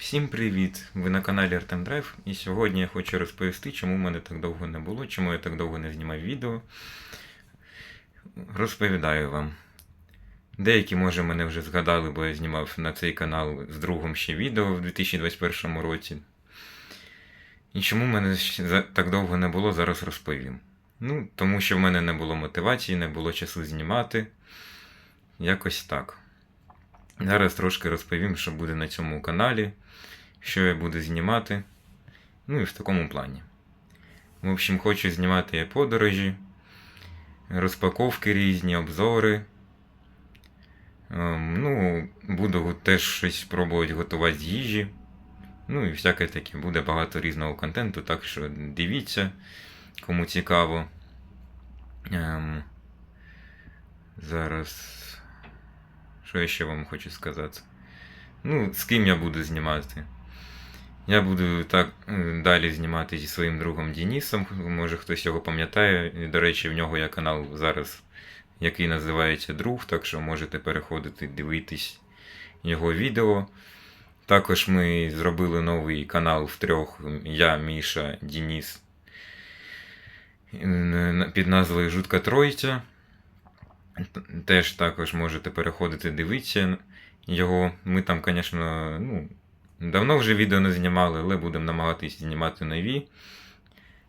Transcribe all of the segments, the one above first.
Всім привіт! Ви на каналі Artem Drive і сьогодні я хочу розповісти, чому в мене так довго не було, чому я так довго не знімав відео. Розповідаю вам. Деякі, може, мене вже згадали, бо я знімав на цей канал з другом ще відео в 2021 році. І чому в мене так довго не було, зараз розповім. Ну, тому що в мене не було мотивації, не було часу знімати. Якось так. Зараз трошки розповім, що буде на цьому каналі, що я буду знімати. Ну і в такому плані. В общем, хочу знімати я подорожі, розпаковки різні, обзори. Ем, ну, буду теж щось пробувати готувати з їжі. Ну і всяке таке. Буде багато різного контенту, так що дивіться, кому цікаво. Ем, зараз. Що я ще вам хочу сказати? Ну, з ким я буду знімати? Я буду так е, далі знімати зі своїм другом Денисом. Може хтось його пам'ятає. До речі, в нього є канал зараз, який називається Друг, так що можете переходити, дивитись його відео. Також ми зробили новий канал втрьох. Я, Міша, Денис. е, Під назвою Жутка Тройця. Теж також можете переходити, дивитися його. Ми там, звісно, ну, давно вже відео не знімали, але будемо намагатись знімати нові.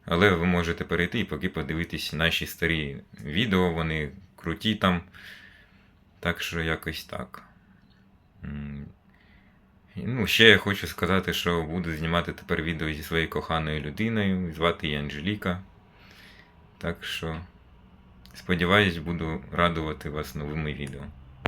Але ви можете перейти і поки подивитись наші старі відео, вони круті там. Так що якось так. Ну, ще я хочу сказати, що буду знімати тепер відео зі своєю коханою людиною. Звати її Анжеліка. Так що. Сподіваюсь, буду радувати вас новими відео.